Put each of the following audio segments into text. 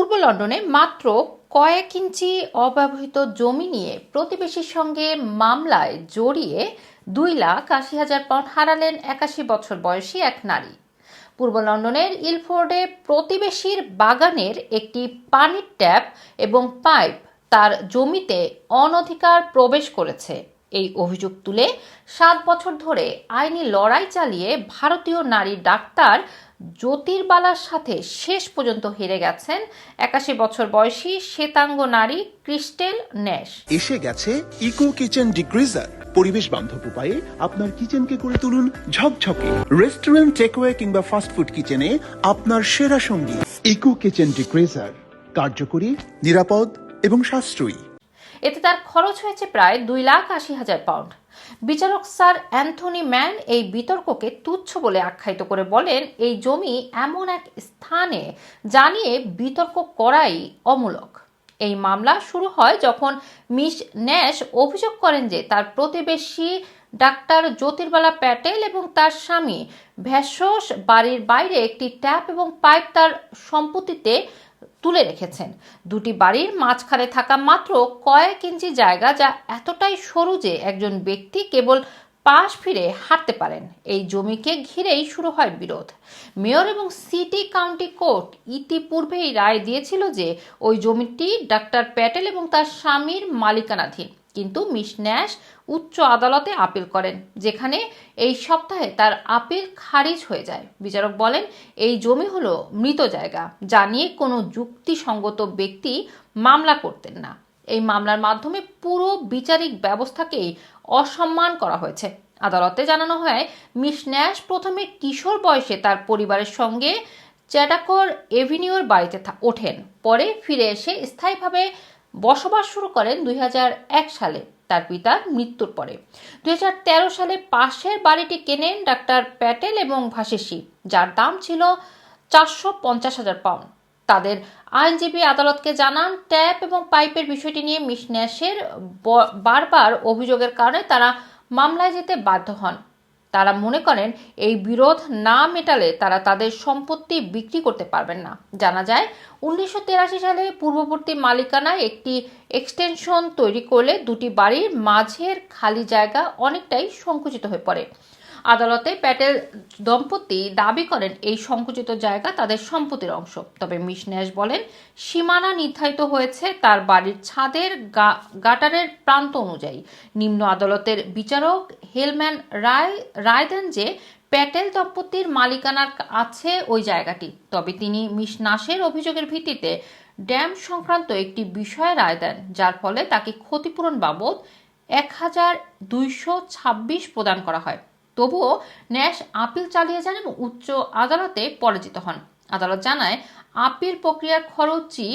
পূর্ব লন্ডনে মাত্র কয়েক ইঞ্চি অব্যবহৃত জমি নিয়ে প্রতিবেশীর সঙ্গে মামলায় জড়িয়ে দুই লাখ আশি হাজার পাউন্ড হারালেন একাশি বছর বয়সী এক নারী। পূর্ব লন্ডনের ইলফোর্ডে প্রতিবেশীর বাগানের একটি পানির ট্যাপ এবং পাইপ তার জমিতে অনধিকার প্রবেশ করেছে। এই অভিযোগ তুলে সাত বছর ধরে আইনি লড়াই চালিয়ে ভারতীয় নারী ডাক্তার জ্যোতির্বালার সাথে শেষ পর্যন্ত হেরে গেছেন একাশি বছর বয়সী শ্বেতাঙ্গ নারী ক্রিস্টেল ন্যাশ এসে গেছে ইকো কিচেন ডিগ্রিজার। পরিবেশ বান্ধব উপায়ে আপনার কিচেনকে করে তুলুন ঝকঝকে। রেস্টুরেন্ট টেকওয়ে কিংবা ফাস্টফুড কিচেনে আপনার সেরা সঙ্গী ইকো কিচেন ডিগ্রিজার। কার্যকরী নিরাপদ এবং সাশ্রয়ী। এতে তার খরচ হয়েছে প্রায় দুই লাখ আশি হাজার পাউন্ড। বিচারক স্যার অ্যান্থনি ম্যান এই বিতর্ককে তুচ্ছ বলে আখ্যায়িত করে বলেন, এই জমি এমন এক স্থানে জানিয়ে বিতর্ক করাই অমূলক। এই মামলা শুরু হয় যখন মিস ন্যাশ অভিযোগ করেন যে তার প্রতিবেশী ডাক্তার জ্যোতির্বালা প্যাটেল এবং তার স্বামী ভেষজ বাড়ির বাইরে একটি ট্যাপ এবং পাইপ তার সম্পত্তিতে তুলে রেখেছেন। দুটি বাড়ির মাঝখানে থাকা মাত্র কয়েক ইঞ্চি জায়গা যা এতটাই সরু যে একজন ব্যক্তি কেবল পাশ ফিরে হাঁটতে পারেন। এই জমিকে ঘিরেই শুরু হয় বিরোধ। মেয়র এবং সিটি কাউন্টি কোর্ট ইতিপূর্বেই রায় দিয়েছিল যে ওই জমিটি ডাক্তার প্যাটেল এবং তার স্বামীর মালিকানাধীন। কিন্তু মিস ন্যাশ উচ্চ আদালতে আপিল করেন, যেখানে এই সপ্তাহে তার আপিল খারিজ হয়ে যায়। বিচারক বলেন, এই জমি হলো মৃত জায়গা, যা নিয়ে কোনো যুক্তিসঙ্গত ব্যক্তি মামলা করতেন না। এই মামলার মাধ্যমে পুরো বিচারিক ব্যবস্থাকেই অসম্মান করা হয়েছে। আদালতে জানানো হয় মিস ন্যাশ প্রথমে কিশোর বয়সে তার পরিবারের সঙ্গে চ্যাটাকর এভিনিউর বাড়িতে ওঠেন, পরে ফিরে এসে স্থায়ীভাবে বসবাস শুরু করেন দুই হাজার এক সালে। তার পিতার মৃত্যুর পরে। দুই হাজার তেরো সালে পাশের বাড়িটি কেনেন ডাক্তার প্যাটেল এবং ভাসেসি যার দাম ছিল চারশো পঞ্চাশ হাজার পাউন্ড। তাদের আইনজীবী আদালতকে জানান, ট্যাপ এবং পাইপের বিষয়টি নিয়ে মিস ন্যাশের বারবার অভিযোগের কারণে তারা মামলায় যেতে বাধ্য হন। তারা মনে করেন এই বিরোধ না মেটালে তারা তাদের সম্পত্তি বিক্রি করতে পারবেন না। জানা যায়, উনিশশো সালে পূর্ববর্তী মালিকানায় একটি এক্সটেনশন তৈরি করলে দুটি বাড়ির মাঝের খালি জায়গা অনেকটাই সংকুচিত হয়ে পড়ে। আদালতে প্যাটেল দম্পতি দাবি করেন, এই সংকুচিত জায়গা তাদের সম্পত্তির অংশ। তবে মিস ন্যাশ বলেন, সীমানা নির্ধারিত হয়েছে তার বাড়ির ছাদের গাটারের প্রান্ত অনুযায়ী। নিম্ন আদালতের বিচারক হেলম্যান রায় রায় দেন যে প্যাটেল দম্পতির মালিকানার আছে ওই জায়গাটি। তবে তিনি মিস নাসের অভিযোগের ভিত্তিতে ড্যাম সংক্রান্ত একটি বিষয়ে রায় দেন, যার ফলে তাকে ক্ষতিপূরণ বাবদ এক হাজার দুইশো ছাব্বিশ প্রদান করা হয়। তবুও ন্যাশ আপিল চালিয়ে যান এবং উচ্চ আদালতে পরাজিত হন। আদালত জানায়, আপিল প্রক্রিয়ার খরচই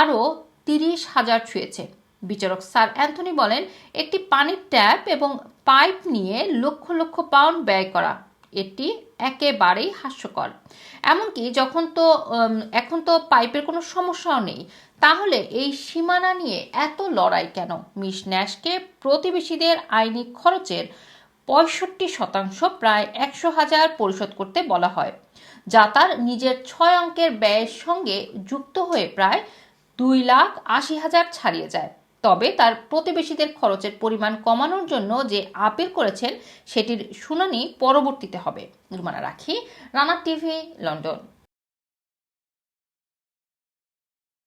আরও তিরিশ হাজার ছুঁয়েছে। বিচারক স্যার অ্যান্থনি বলেন, একটি পানির ট্যাপ এবং পাইপ নিয়ে লক্ষ লক্ষ পাউন্ড ব্যয় করা, এটি একেবারেই হাস্যকর। এমনকি যখন তো এখন তো পাইপের কোনো সমস্যাও নেই, তাহলে এই সীমানা নিয়ে এত লড়াই কেন? মিস ন্যাশকে প্রতিবেশীদের আইনি খরচের পঁয়ষট্টি শতাংশ প্রায় একশো হাজার পরিশোধ করতে বলা হয়, যা তার নিজের ছয় অঙ্কের ব্যয়ের সঙ্গে যুক্ত হয়ে প্রায় দুই লাখ আশি হাজার ছাড়িয়ে যায়। তবে তার প্রতিবেশীদের খরচের পরিমাণ কমানোর জন্য যে আপিল করেছেন, সেটির শুনানি পরবর্তীতে হবে। রুমানা রাখি, রানা টিভি, লন্ডন।